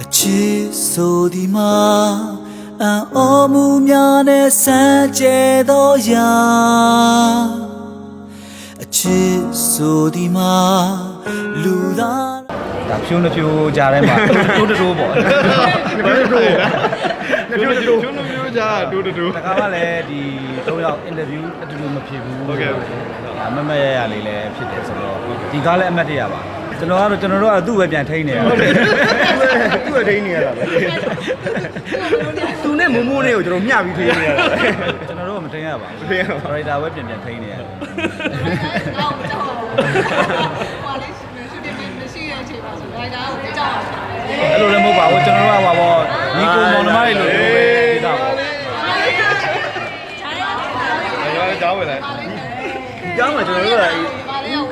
အချစ်ဆိုဒီမှာအံ့ဩမှုများနဲ့ဆန်းကျဲသောရာအချစ်ဆိုဒီမှာလူသားဒါဖြိုးနှဖြိုးကြားထဲမှာတိုးတိုးတိုးပေါ့ဘယ်လိုလဲဖြိုးဖြိုးဖြိုးဖြိုးကြတူတူတူတခါမှလည်းဒီ၃ယောက်အင်တာဗျူးအတူတူမဖြစ်ဘူးဟုတ်ကဲ့ဟုတ်ကဲ့ဒါမမရရလေးလည်းဖြစ်တယ်ဆိုတော့ဒီကားလည်းအမှတ်တရပါ ကျွန်တော်ကတော့ကျွန်တော်တို့ကသူ့ပဲပြန်ထိန်းနေရတယ်သူ့ရဲ့ထိန်းနေရတာပဲသူနဲ့မမိုးလေးကိုကျွန်တော်မျှပြီးထိန်းနေရတာပဲကျွန်တော်တို့ကမထိန်းရပါဘူးမထိန်းရပါဘူးဒါရိုက်တာပဲပြန်ပြန်ထိန်းနေရတယ်တော့မကြောက်ဘူး။ဟိုလေးရှိတယ်မရှိတဲ့အချိန်မှာဆိုတော့ဒါကိုကြောက်ရတာအဲ့လိုလည်းမဟုတ်ပါဘူးကျွန်တော်တို့ကပါပေါ့ညီကိုမောင်နှမတွေလိုလိုပဲဒီတာပေါ့ရောကြောင်းဝင်လိုက်ဒီကြောင်းမှာကျွန်တော်တို့ကဦး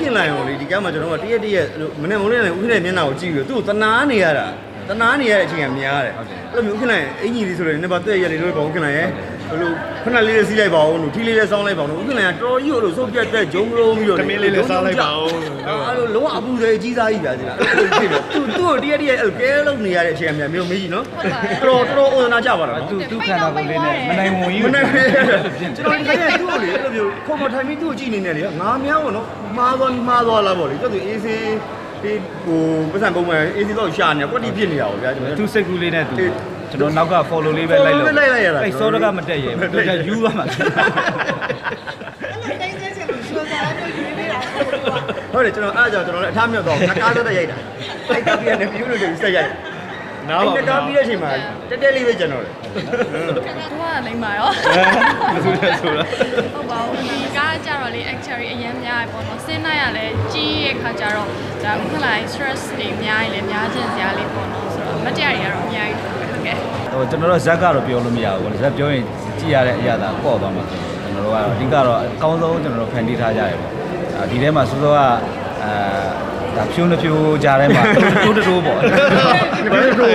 ခင်လိုက်အောင်လေဒီကြောင်းမှာကျွန်တော်တို့ကတရက်တရက်မနေ့မနေ့လည်းဦးခင်တဲ့မျက်နှာကိုကြည့်ပြီးတော့သူ့ကိုတနာနေရတာတနာနေရတဲ့အချိန်ကများတယ်အဲ့လိုမျိုးဦးခင်လိုက်အင်ကြီးလေးဆိုလို့နေပါတဲ့ရက်လေးလို့ပေါ့ဦးခင်လိုက်ရဲ့ဘယ်လိုခဏလေးလေးစီးလိုက်ပါဦးလို့ထီလေးလေးစောင်းလိုက်ပါဦးလို့ဦးခင်လိုက်ကတော်ကြီးလို့စုပ်ပြတ်တဲ့ဂျုံကလုံးပြီးတော့တမင်းလေးလည်းစားလိုက်ပါဦးအဲ့လိုလုံးဝအပူတွေအကြီးစားကြီးပြစီလားအဲ့လိုဖြစ်တော့ သူသူ့ကိုတရက်တရက်အဲ့လိုကဲလုံးနေရတဲ့အချိန်ကများမျိုးမေးကြီးနော်တော်တော်တော်ဩဇနာကြပါလားနော်သူသူခန္ဓာကိုယ်လေးနဲ့မနိုင်ဝင်ကြီးမနေ့ကဖြစ်ကျွန်တော်ခိုင်းတဲ့သူ့ကိုလေအဲ့လိုမျိုးခေါ်မထိုင်ပြီးသူ့ကိုကြည့်နေတယ်လေငါများပေါ့နော်မှားသွားမှားသွားလားပေါ့လေကျသူအေးစေးဒီဟိုပတ်စံပုံမှန်အေးစေးတော့ရှာနေကွက်တီဖြစ်နေတာပေါ့ဗျာကျွန်တော်သူစိတ်ကူးလေးနဲ့သူကျွန်တော်နောက်က follow လေးပဲလိုက်လို့လိုက်လိုက်ရတာအဲ့စောတကမတက်ရဲဘူးသူကယူသွားမှာ။အဲ့လိုတိုင်း ဟုတ်တယ်ကျွန်တော်အားကြောင့်ကျွန်တော်လည်းအထားမြောက်တော့ငါကားသက်သက်ရိုက်တာအဲ့ကပြီးရတယ်ပြူလို့တွေဆက်ရိုက်နားပါအဲ့ကားပြီးတဲ့အချိန်မှာတက်တက်လေးပဲကျွန်တော်လေသူကလိမ့်ပါရောမဆိုးရဆိုတာဟုတ်ပါဘူးဒီကားကြတော့လေ actually အရင်များရပေါ့နော်စဉ်းနိုင်ရလဲကြီးရဲ့ခါကြတော့ဒါဥက္ကလိုက် stress တွေများရင်လည်းများခြင်းစရာလေးပေါ့နော်ဆိုတော့မတရားတွေကတော့အများကြီးဟုတ်ကဲ့ဟိုကျွန်တော်တို့ဇက်ကတော့ပြောလို့မရဘူးပေါ့ဇက်ပြောရင်ကြည့်ရတဲ့အရာသာပေါ့သွားမှာကျွန်တော်တို့ကတော့အဓိကတော့အကောင်းဆုံးကျွန်တော်တို့ဖန်တီးထားကြရပေါ့အာ ဒီထဲမှာစိုးစိုးကအာဒါဖြိုးနှဖြိုးကြားထဲမှာတိုးတိုးတိုးပေါ့ဘယ်လိုလဲ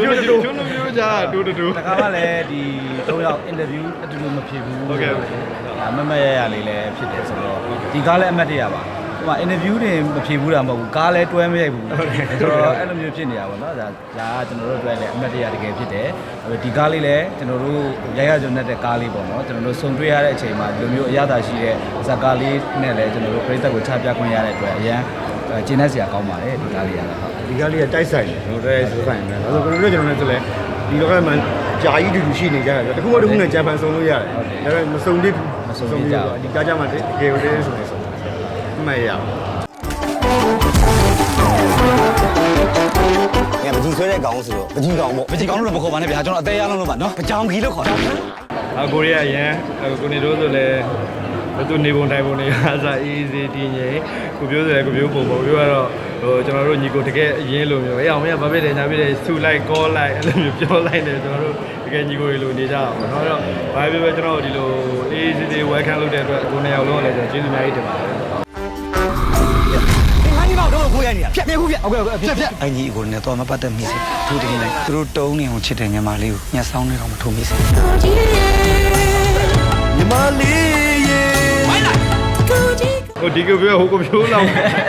ဖြိုးဖြိုးဖြိုးဖြိုးကြတူတူတူတခါမှလည်းဒီ၃ယောက်အင်တာဗျူးအတူတူမဖြစ်ဘူးဟုတ်ကဲ့ဒါမမရရလေးလည်းဖြစ်တယ်ဆိုတော့ဒီကားလည်းအမှတ်တရပါ ဟိုမှာအင်တာဗျူးတွေမဖြစ်ဘူးတာမဟုတ်ဘူးကားလည်းတွဲမရိုက်ဘူးဆိုတော့အဲ့လိုမျိုးဖြစ်နေတာပေါ့နော်ဒါဒါကကျွန်တော်တို့အတွက်လည်းအမှတ်တရတကယ်ဖြစ်တယ်ဒီကားလေးလည်းကျွန်တော်တို့ရိုက်ရကြုံတဲ့ကားလေးပေါ့နော်ကျွန်တော်တို့ဆုံတွေ့ရတဲ့အချိန်မှာဒီလိုမျိုးအရသာရှိတဲ့ဇာတ်ကားလေးနဲ့လည်းကျွန်တော်တို့ပြည်သက်ကိုချပြခွင့်ရတဲ့အတွက်အရန်ကျင်းနေစရာကောင်းပါတယ်ဒီကားလေးကတော့ဟုတ်ဒီကားလေးကတိုက်ဆိုင်တယ်ဟိုတိုက်ဆိုဆိုင်တယ်အဲ့လိုကျွန်တော်တို့ကျွန်တော်လည်းဆိုလဲဒီလောကမှာဂျာကြီးတူတူရှိနေကြတယ်တခုမှတခုနဲ့ဂျပန်ဆုံးလို့ရတယ်ဒါပေမဲ့မစုံသေးဘူးဒီကားကြမှာတကယ်ကိုတည်းဆိုနေဆုံးအ မှန်ရအောင်။ငါမကြီးဆွဲတဲ့ကောင်ဆိုတော့မကြီးကောင်ပေါ့မကြည့်ကောင်းလို့တော့မခေါ်ပါနဲ့ဗျာကျွန်တော်အသေးရအောင်လို့ပါနော်ပကြောင်ခီလို့ခေါ်တာအကိုရီးယားရန်ကိုနေတို့ဆိုလဲသူနေပုံတိုင်းပုံတွေအားစားအေးစေးတည်ငြိမ်ကိုပြောဆိုလဲကိုပြောပုံပုံပြောကတော့ဟိုကျွန်တော်တို့ညီကိုတကယ်အရင်လိုမျိုးအေးအောင်မရဘာဖြစ်တယ်ညာဖြစ်တယ်ဆူလိုက်ကောလိုက်အဲ့လိုမျိုးပြောလိုက်တယ်ကျွန်တော်တို့တကယ်ညီကိုတွေလိုနေကြအောင်ပေါ့နော်အဲ့တော့ဘာဖြစ်ဖြစ်ကျွန်တော်တို့ဒီလိုအေးစေးစေး welcome လုပ်တဲ့အတွက်ကိုနေအောင်လုံးလည်းကျွန်တော်ကျေးဇူးအများကြီးတင်ပါတယ်ငါညီ မတို့ကိုရနေတာဖြတ်နေခုဖြတ်ဟုတ်ကဲ့ဟုတ်ကဲ့ဖြတ်ဖြတ်အညီကိုလည်းတော့မပတ်သက်မိစေသူတကယ်လိုက်သူတို့တုံးနေအောင်ချစ်တဲ့ညီမလေးကိုညှက်ဆောင်နေတော့မထုံမိစေညီမလေးရေဟိုဒီကိုပြောဟိုကိုပြောတော့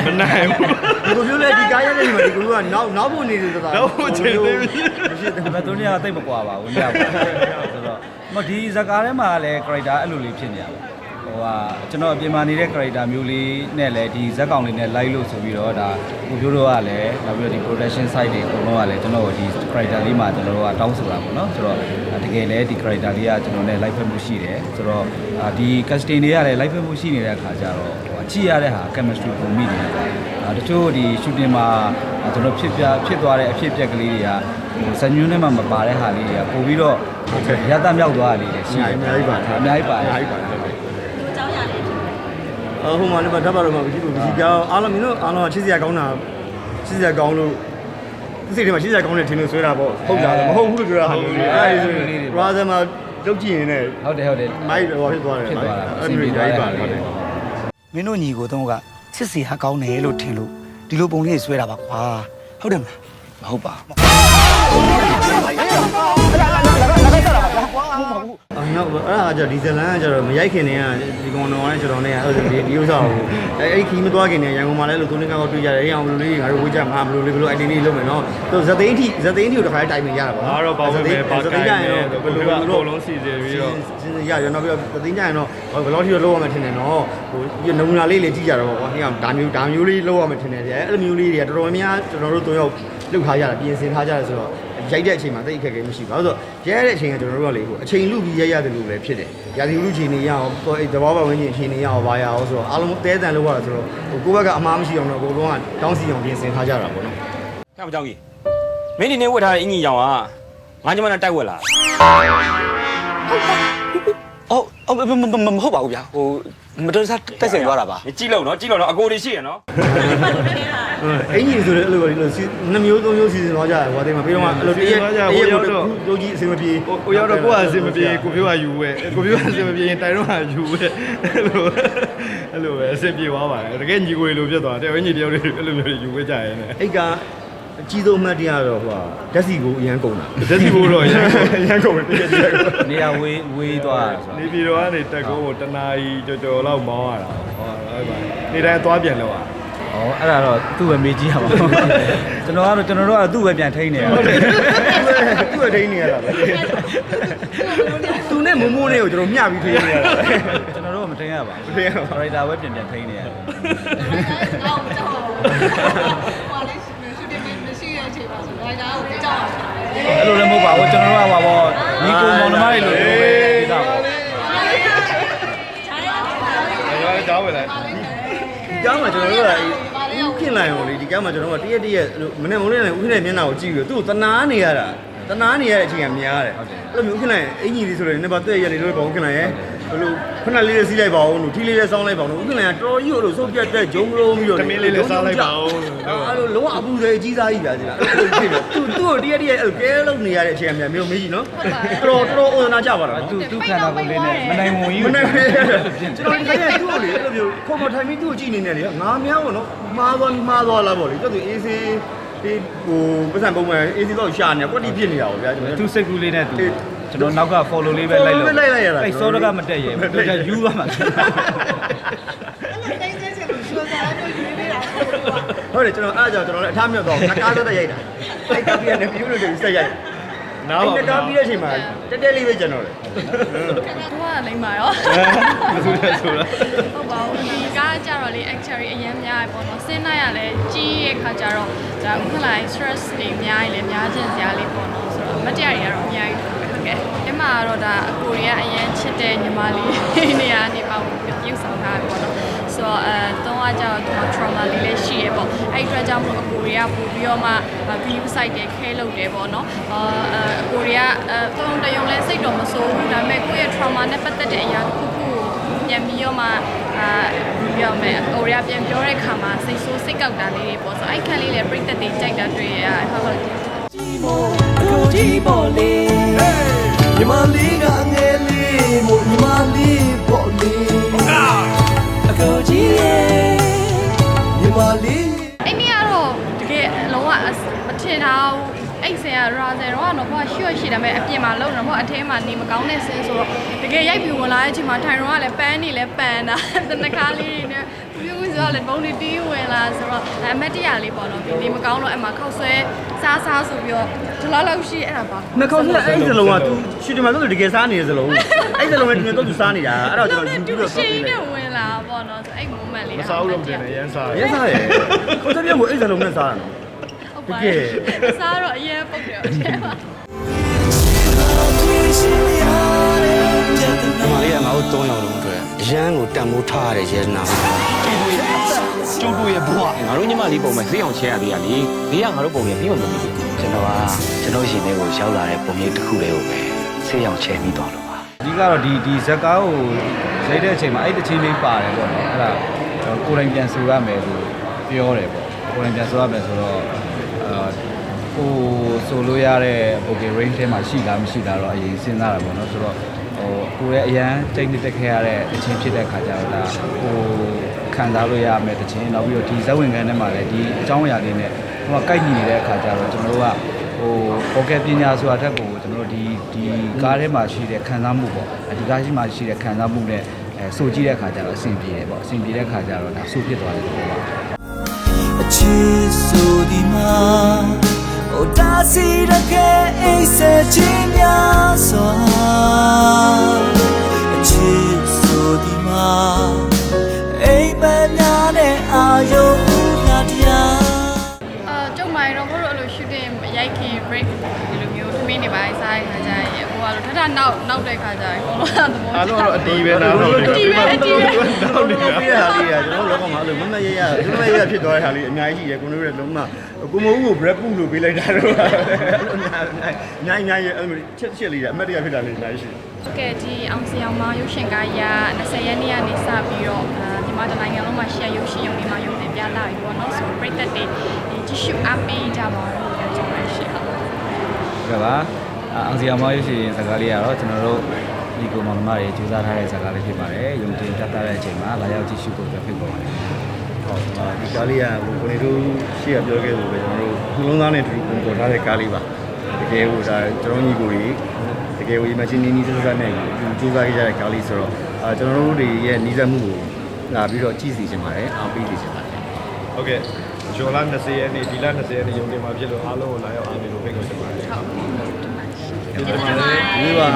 မနိုင်ဘူးဒီကိုပြောလဲဒီကားရဲ့နေမှာဒီကိုကနောက်နောက်ဖို့နေတယ်ဆိုတာနောက်ဖို့ချိန်သေးပြီဒါပေမဲ့သူတို့ကတိတ်မကွာပါဘူးညပါဆိုတော့မဒီဇကားထဲမှာလည်း character အဲ့လိုလေးဖြစ်နေတာပေါ့ ဟိုဟာကျွန်တော်အပြင်မှာနေတဲ့ character မျိုးလေးနဲ့လည်းဒီဇက်ကောင်လေးနဲ့ live လို့ဆိုပြီးတော့ဒါကိုပြိုးတို့ကလည်းနောက်ပြီးတော့ဒီ production site တွေအကုန်လုံးကလည်းကျွန်တော်တို့ဒီ character လေးမှာကျွန်တော်တို့ကတောင်းဆိုတာပေါ့နော်ဆိုတော့တကယ်လည်းဒီ character လေးကကျွန်တော်နဲ့ live ဖက်မှုရှိတယ်ဆိုတော့ဒီ casting တွေကလည်း live ဖက်မှုရှိနေတဲ့အခါကျတော့ဟိုအကြည့်ရတဲ့ဟာ chemistry ပုံမိတယ်အဲတချို့ဒီ shooting မှာကျွန်တော်ဖြစ်ပြဖြစ်သွားတဲ့အဖြစ်အပျက်ကလေးတွေကဟိုဇညွန်းထဲမှာမပါတဲ့ဟာလေးတွေကပို့ပြီးတော့ရတမြောက်သွားတာလေးတွေရှိတယ်အများကြီးပါတယ်အများကြီးပါတယ်အများကြီးပါတယ်။ကြောက်ရတယ်အ ဟိုမှာလည်းဓာတ်ပါတော့မှမရှိဘူးဒီကြောင်အားလုံးမင်းတို့အားလုံးချစ်စရာကောင်းတာချစ်စရာကောင်းလို့ဒီစိတ်ထဲမှာချစ်စရာကောင်းတဲ့ထင်လို့ဆွဲတာပေါ့ဟုတ်လားမဟုတ်ဘူးလို့ပြောတာဟာမျိုးလေးအဲဒီဆိုရာဇာမှာလုတ်ကြည့်ရင်လည်းဟုတ်တယ်ဟုတ်တယ်မိုက်တော့ဖြစ်သွားတယ်ဖြစ်သွားတာအဲ့လိုကြီးပါတယ်ဟုတ်တယ်မင်းတို့ညီကိုတော့ကချစ်စီဟာကောင်းတယ်လို့ထင်လို့ဒီလိုပုံလေးဆွဲတာပါကွာဟုတ်တယ်မလားမဟုတ်ပါ ဘူးအော်နောက်အဲ့ဒါကကျတော့ဒီဇလန်ကကျတော့မရိုက်ခင်တည်းကဒီကောင်တော်နဲ့ကျွန်တော်နဲ့အဲ့ဒီဒီဥစ္စာကိုအဲ့အဲ့ခီးမသွားခင်တည်းရန်ကုန်မှာလည်းလို့သုံးနှစ်ကောက်တွေ့ကြတယ်အဲ့အောင်ဘယ်လိုလေးငါတို့ဝေးကြမှာဘယ်လိုလေးဘယ်လို identity လုပ်မယ်နော်သူဇသိန်းထိဇသိန်းထိကိုတစ်ခါတိုင်ပင်ရတာပေါ့အားတော့ပါဝင်မယ်ပါကိုင်းမယ်ဘယ်လိုအကုန်လုံးစီစဉ်ပြီးတော့စဉ်းစားရရနောက်ပြီးတော့သသိန်းကြရင်တော့ဘယ်လောက်ထိတော့လောက်ရမယ်ထင်တယ်နော်ဟိုဒီနမူနာလေးလေးကြည့်ကြတော့ပေါ့ကွာဒီကောင်ဒါမျိုးဒါမျိုးလေးလောက်ရမယ်ထင်တယ်ဗျအဲ့လိုမျိုးလေးတွေကတော်တော်များများကျွန်တော်တို့သုံးယောက်လှုပ်ထားကြတာပြင်ဆင်ထားကြတယ်ဆိုတော့ ရိုက်တဲ့အချိန်မှာတိတ်အခက်အခဲမရှိဘူး။ဘာလို့ဆိုတော့ရိုက်ရတဲ့အချိန်ကကျွန်တော်တို့ကလေဟိုအချိန်လူပြီးရိုက်ရတယ်လို့လည်းဖြစ်တယ်။ရာသီဥတုချိန်နေရအောင်တော့အဲ့တဘောပါဝင်ချင်းချိန်နေရအောင်ဘာရအောင်ဆိုတော့အားလုံးတဲတန်လောက်ရတာဆိုတော့ဟိုကိုယ့်ဘက်ကအမားမရှိအောင်တော့ကိုယ်လုံးကတောင်းစီအောင်ပြင်ဆင်ထားကြတာပေါ့နော်။ခါမကြောက်ကြီးမင်းဒီနေ့ဝတ်ထားတဲ့အင်ကြီးကြောင်ကငါကျမနဲ့တိုက်ဝက်လာအော် အော်မမမမဟုတ်ပါဘူးဗျာဟိုမတော်တဆတက်ဆင်သွားတာပါမကြည့်လို့နော်ကြည့်လို့နော်အကိုတွေရှိရနော်အင်ကြီးဆိုတဲ့အဲ့လိုပဲဒီလိုစီနှစ်မျိုးသုံးမျိုးစီစဉ်သွားကြတယ်ဟိုအသေးမှာပြီးတော့မှအဲ့လိုတရက်တရက်ကိုတို့ကြီးအစီမပြေဟိုရောက်တော့ကိုယ့်ဟာအစင်မပြေကိုပြောကယူဝဲကိုပြောကအစင်မပြေရင်တိုင်တော့ဟာယူဝဲအဲ့လိုအဲ့လိုပဲအစင်ပြေသွားပါတယ်တကယ်ညီကိုလိုဖြစ်သွားတယ်ညီတယောက်တွေအဲ့လိုမျိုးယူဝဲကြရဲနဲ့အဲ့က အကြီးဆုံးအမှတ်တရတော့ဟိုဟာဓာတ်စီကိုအရန်ကုန်တာတက်စီဖို့တော့ရန်အရန်ကုန်တယ်တကယ်တကယ်နေရာဝေးဝေးသွားတာဆိုနေပြည်တော်ကနေတက်ကုန်းကိုတနာကြီးကြော်ကြော်လောက်မောင်းရတာဟောအဲ့ပါနေတိုင်းသွားပြန်လောက်ဩအဲ့ဒါတော့သူ့ပဲမေးကြည့်ရပါဘူးကျွန်တော်ကတော့ကျွန်တော်တို့ကသူ့ပဲပြန်ထိန်းနေရတာသူ့ရဲ့ဒိန်းနေရတာပဲသူနဲ့မမိုးနဲ့ကိုကျွန်တော်မျှပြီးထိနေရတာပဲကျွန်တော်တို့ကမထိန်းရပါဘူးမထိန်းရပါဘူးဒါရိုက်တာပဲပြန်ပြန်ထိန်းနေရတယ် ဒါကိုကြောက်ရတာအဲ့လိုလည်းမဟုတ်ပါဘူးကျွန်တော်တို့ကပါပေါ့ညီကိုမောင်နှမတွေလိုလိုပဲဒီတော့ပေါ့အဲ့ဒါကြောင်းဝင်လိုက်ဒီကမှာကျွန်တော်တို့ကဥခင်လိုက်အောင်လေဒီကမှာကျွန်တော်တို့ကတရက်တရက်မနေ့မလို့လည်းဥခင်တဲ့မျက်နှာကိုကြည့်ပြီးသူ့ကိုတနာနေရတာတနာနေရတဲ့အချိန်ကများတယ်အဲ့လိုမျိုးဥခင်လိုက်အင်ကြီးလေးဆိုတော့နေပါတဲ့ရက်လေးလို့ပေါ့ဥခင်လိုက်ရဲ့ဘယ်လိုခဏလေးလေးစီးလိုက်ပါဦးလို့ထီလေးလေးစောင်းလိုက်ပါဦးလို့ဥခင်လိုက်ကတော်ကြီးလို့ဆိုပြတ်တဲ့ဂျုံလုံးပြီးတော့တမင်းလေးလည်းစားလိုက်ပါဦးအဲ့လိုလုံးဝအပူတွေအကြီးစားကြီးဗျာဒီလားအဲ့လိုဖြစ်တယ် သူသူ့ကိုတရက်တရက်အဲ့လိုကဲလုံးနေရတဲ့အချိန်ကများမျိုးမေးကြည့်နော်တော်တော်တော်ဩနာကြပါတော့သူသူခန္ဓာကိုယ်လေးနဲ့မနိုင်ဝင်ကြီးမနိုင်ဘူးကျွန်တော်ဒီကနေ့သူ့ကိုလေအဲ့လိုမျိုးခုံမထိုင်ပြီးသူ့ကိုကြည့်နေတယ်လေငါများပေါ့နော်မှားသွားမှားသွားလားပေါ့လေသူ့အေးစေးဒီဟိုပတ်စံပုံမှန်အေးစေးတော့ရှာနေကွက်တိဖြစ်နေတာပေါ့ဗျာကျွန်တော်သူစိတ်ကူးလေးနဲ့သူကျွန်တော်နောက်က follow လေးပဲလိုက်လို့ follow လေးလိုက်လိုက်ရတာအဲ့စောတကမတက်ရဲဘူးသူကယူသွားမှာ အဲ့လိုတိုင်းစဲချင်လို့ရှူစားတော့ယူနေတာပေါ့ ဟုတ်တယ်ကျွန်တော်အဲ့ဒါကြောင့်ကျွန်တော်လည်းအထားမြတ်တော့ငါကားသက်သက်ရိုက်တာအဲ့ကားပြရနေပြူလို့တူစက်ရိုက်နားအဲ့ပါကားပြတဲ့အချိန်မှာတက်တက်လေးပဲကျွန်တော်လေသူကလိမ့်ပါရောဆိုလဲဆိုလားဟုတ်ပါဘူးဒီကားကြတော့လေ actually အရင်များရပေါ့နော်စဉ်းနိုင်ရလဲကြီးရဲ့ခါကြတော့ဒါဥက္ကလိုက် stress တွေများရင်လည်းများခြင်းစရာလေးပေါ့နော်ဆိုတော့မတရားတွေကတော့အများကြီးဟုတ်ကဲ့ဒီမှာတော့ဒါအကိုတွေကအရင်ချစ်တဲ့ညီမလေးနေရာနေပေါ့ပြုဆောင်ထားတယ်ပေါ့နော် ဆိုတော့အဲတော့အကြောတော့ trauma လေးလည်းရှိရပေါ့အဲ့ဒီအတွက်ကြောင့်မလို့အကိုတွေကပို့ပြီးတော့မှ view site တွေခဲလုပ်တယ်ပေါ့နော်အာအကိုတွေကအဲတုံးတယုံလဲစိတ်တော့မဆိုးဘူးဒါပေမဲ့ကိုယ့်ရဲ့ trauma နဲ့ပတ်သက်တဲ့အရာတစ်ခုခုကိုပြန်ပြီးတော့မှအာပြောမယ်အကိုတွေကပြန်ပြောတဲ့ခါမှာစိတ်ဆိုးစိတ်ကောက်တာလေးတွေပေါ့ဆိုအဲ့ခန်းလေးလည်းပြိသက်တွေကြိုက်တာတွေ့ရဟုတ်ဟုတ်ညီမလေးကငယ်လေးမို့ညီမလေးပေါ့လေ အကိုကြီးရဲ့ညီမလေးအဲ့ဒီကတော့တကယ်အလုံးဝမထင်တာဘူးအဲ့ဆင်ကရာဇယ်တော့ကတော့ဘာရှော့ရှိတယ်မဲ့အပြင်မှာလုံးတော့ဘာအထဲမှာနေမကောင်းတဲ့ဆင်ဆိုတော့တကယ်ရိုက်ပြီးဝင်လာတဲ့အချိန်မှာထိုင်တော့ကလည်းပန်းနေလဲပန်းတာတနခါလေးတွေနဲ့ပြုတ် ဆိုတော့လည်းဘုံတွေတီးဝင်လာဆိုတော့အမတ်တရလေးပေါ့နော်ဒီနေမကောင်းတော့အမှခောက်ဆွဲစားစားဆိုပြီးတော့ဒီလောက်လောက်ရှိအဲ့ဒါပါနှခေါင်းဆက်အဲ့ဒီစလုံးက तू ရှူတယ်မှာဆိုတကယ်စားနေတဲ့စလုံးအဲ့ဒီစလုံးကသူတို့စားနေတာအဲ့တော့ကျွန်တော်ယူပြီးတော့ရှိနေဝင်လာပေါ့နော်ဆိုအဲ့ moment လေးမစားဘူးလို့မတင်နဲ့ရမ်းစားရဲစားရယ်ကိုစပြတ်ကိုအဲ့ဒီစလုံးနဲ့စားတာနော်ဟုတ်ပါတယ်စားတော့အရင်ပုတ်တယ်အထဲမှာညီမလေးကငါတို့၃ယောက်လုံးအတွက်ရန်ကိုတန်မိုးထားရတဲ့ရဲနာ ကျုပ်တို့ရဲ့ဘဝငါတို့ညီမလေးပုံမဲ့ဆေးအောင်ချဲရသေးရလေဒီကငါတို့ပုံရဲ့ပြီးမှမပြီးဘူးကျွန်တော်ကကျွန်တော်ရှင်တွေကိုရောက်လာတဲ့ပုံရိပ်တစ်ခုလေးကိုပဲဆေးရောင်ချဲပြီးသွားလို့ပါအဓိကတော့ဒီဒီဇက်ကားကိုရိုက်တဲ့အချိန်မှာအဲ့တချင်းလေးပါတယ်ပေါ့နော်အဲ့ဒါကိုယ်တိုင်ပြန်ဆိုရမယ်လို့ပြောတယ်ပေါ့ကိုယ်တိုင်ပြန်ဆိုရမယ်ဆိုတော့အာကိုဆိုလို့ရတဲ့ okay range ထဲမှာရှိလားမရှိလားတော့အရင်စဉ်းစားတာပေါ့နော်ဆိုတော့ဟို ကိုယ်ရဲ့အရန်ချိန်နေတက်ခဲ့ရတဲ့အချင်းဖြစ်တဲ့ခါကျတော့ဒါဟိုခံစားလို့ရမယ်တချင်းနောက်ပြီးတော့ဒီဇက်ဝင်ခန်းထဲမှာလည်းဒီအကြောင်းအရာလေးနဲ့ဟိုကကိုက်ညီနေတဲ့အခါကျတော့ကျွန်တော်တို့ကဟိုဟို vocal ပညာဆိုတာတက်ကိုကျွန်တော်တို့ဒီဒီကားထဲမှာရှိတဲ့ခံစားမှုပေါ့ဒီကားရှိမှရှိတဲ့ခံစားမှုနဲ့အဲဆိုကြည့်တဲ့ခါကျတော့အဆင်ပြေတယ်ပေါ့အဆင်ပြေတဲ့ခါကျတော့ဒါဆိုဖြစ်သွားတယ်ပေါ့ပါအချစ်ဆိုဒီ နောက်နောက်တဲ့ခါကျရင်ဘုံလုံးသဘောအားလုံးကတော့အတီးပဲနားတော့တယ်အတီးပဲအတီးပဲတော့တော့ပြရဟာလေးကကျွန်တော်လောကမှာအဲ့လိုမမရရမမရရဖြစ်သွားတဲ့ဟာလေးအများကြီးရှိတယ်ကိုတို့ရဲ့လုံးမကိုမဟုတ်ဘူး break ပုလို့ပေးလိုက်တာတော့အများကြီးအများကြီးအဲ့လိုချက်ချက်လေးအမတ်တရားဖြစ်တာလေးအများကြီးရှိတယ်ကဲဒီအောင်စီအောင်မရုပ်ရှင်ကားရ20ရက်နေ့ကနေစပြီးတော့အာဒီမှာတနိုင်ငံလုံးမှာရှယ်ရုပ်ရှင်ရုံတွေမှာရုံတင်ပြလာပြီပေါ့နော်ဆိုပရိသတ်တွေဒီကြည့်ရှုအားပေးကြပါလို့ပြောချင်ပါရှင်ဟုတ်ကဲပါ အောင်စီအောင်မရရှိရင်စကားလေးကတော့ကျွန်တော်တို့ဒီကိုမမတွေကြိုးစားထားတဲ့စကားလေးဖြစ်ပါတယ်ယုံကြည်တတ်တဲ့အချိန်မှာလာရောက်ကြည့်ရှုဖို့အတွက်ဖိတ်ခေါ်ပါတယ်ဟုတ်ပါဒီကားလေးကဟိုကိုနေတို့ရှေ့ကပြောခဲ့လို့ပဲကျွန်တော်တို့နှလုံးသားနဲ့တူတူပုံပေါ်ထားတဲ့ကားလေးပါတကယ်ဟိုဒါကျွန်တော်ညီကိုကြီးတကယ်ဟို imagine နီးနီးစစနဲ့ကြိုးစားခဲ့ကြတဲ့ကားလေးဆိုတော့အာကျွန်တော်တို့တွေရဲ့နီးစပ်မှုကိုလာပြီးတော့ကြည့်စီချင်ပါတယ်အားပေးစီချင်ပါတယ်ဟုတ်ကဲ့ဂျွန်လာ20ရက်နေ့ဒီလ20ရက်နေ့ရုံတင်မှာဖြစ်လို့အားလုံးကိုလာရောက်အားပေးလို့ဖိတ်ခေါ်ချင်ပါတယ်ဟုတ် ဒီပါ